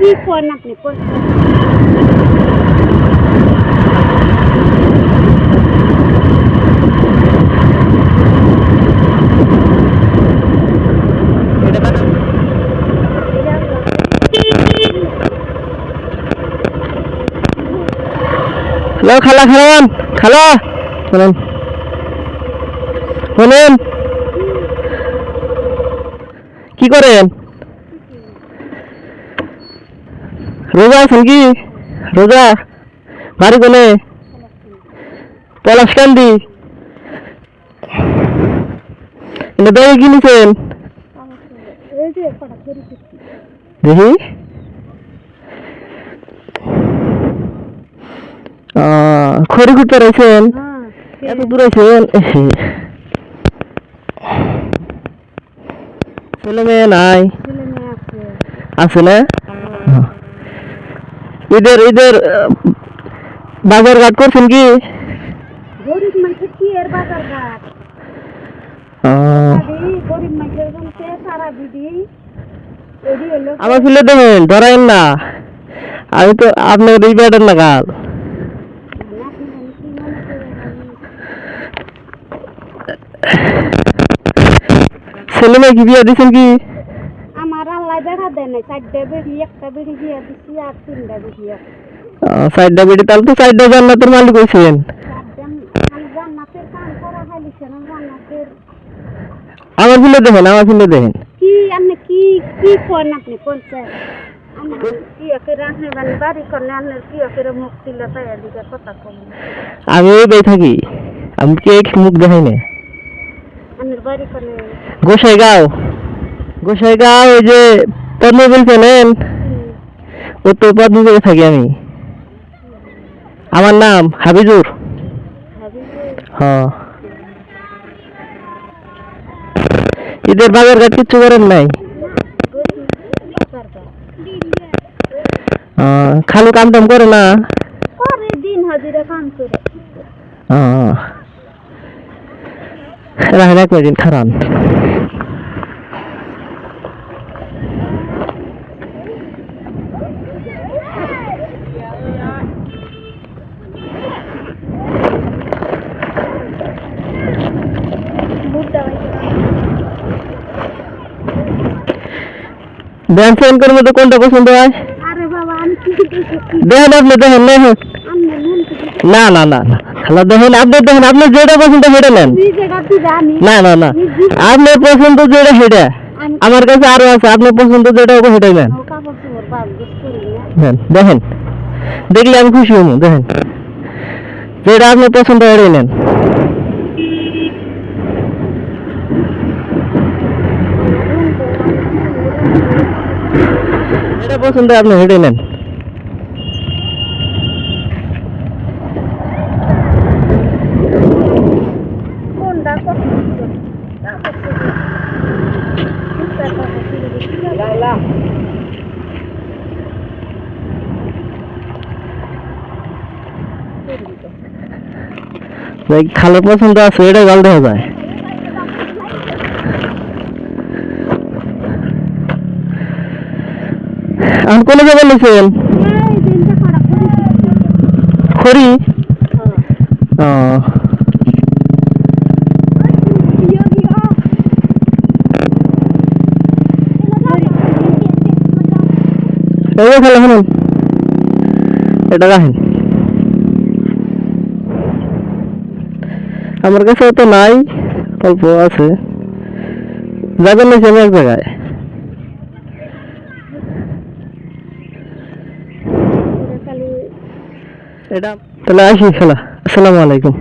কি করেন আপনি কোন হ্যালো খালা খালান খালা শুনুন শুনুন কি করেন রোজা আছেন কি রোজা? বাড়ি কোনে? পলাশকান্দি এটা দই কিনেছেন দেখি। খড়ি খুঁটতে রয়েছেন? হ্যাঁ এত দূর আছেন? ছেলে মেয়ে নাই? আছে। আছে না? ঈদের ঈদের আহ, বাজার ঘাট করছেন কি গরিব মানুষের কি এর বাজার ঘাট আহ, সারাদি গরিব মানুষের জনকে সারা দিদি এডি হলো আমার ফিলে দেখেন ধরাইন না আমি তো আপনার এই ব্যাটার না কাল আপনি জানি কি মনে করে আমি ছেলে মেয়ে কি বিয়ে দিচ্ছেন কি আমার আল্লাহ বেড়া দেয় নাই চারটা বেড়ি একটা বেড়ি দিয়ে আর তিনটা বেড়ি আছে সাইডটা বেড়ে তাহলে তো সাইডটা জান্নাতের মালিক হয়েছেন চারজন আমি জান্নাতের কাম করা খাইলিছে না জান্নাতের আমার ফিলে দেখেন আমার ফিলে দেখেন। কি আপনি কি কি করেন আপনি পঞ্চায়েত আমি ওই থাকি। আমি কে মুখ দেখাই না বাড়ি করলে গোসাইগাঁও ওই যে পদ্মবিল চেনেন ও তো পদ্মবিলে থাকি আমি। আমার নাম হাবিজুর। হ্যাঁ। ঈদের বাজার ঘাট কিচ্ছু করেন নাই? খালু কাম টাম করে না? রাখেন এক মিনিট খারান। ড্যান্স করে মধ্যে কোনটা পছন্দ হয়? দেখেন আপনি দেখেন মন না না না না। খালা দেখেন আপনি দেখেন আপনি যেটা পছন্দ সেটা নেন। না না না। আপনার পছন্দ যেটা সেটা। আমার কাছে আরও আছে আপনার পছন্দ যেটা হবে সেটাই নেন। না। দেখেন। দেখলে আমি খুশি হব দেখেন। যেটা আপনার পছন্দ সেটাই নেন যেটা পছন্দ আপনি সেটাই নেন। পছন্দ খালের পছন্দ আছে এটা গাল দেখা যায়। আমি কোন খারাপ করে খড়ি? এটা আমার কাছে তো নাই, অল্প আছে। যাবেন এক জায়গায়। এটা তাহলে আসি খেলা আসসালামু আলাইকুম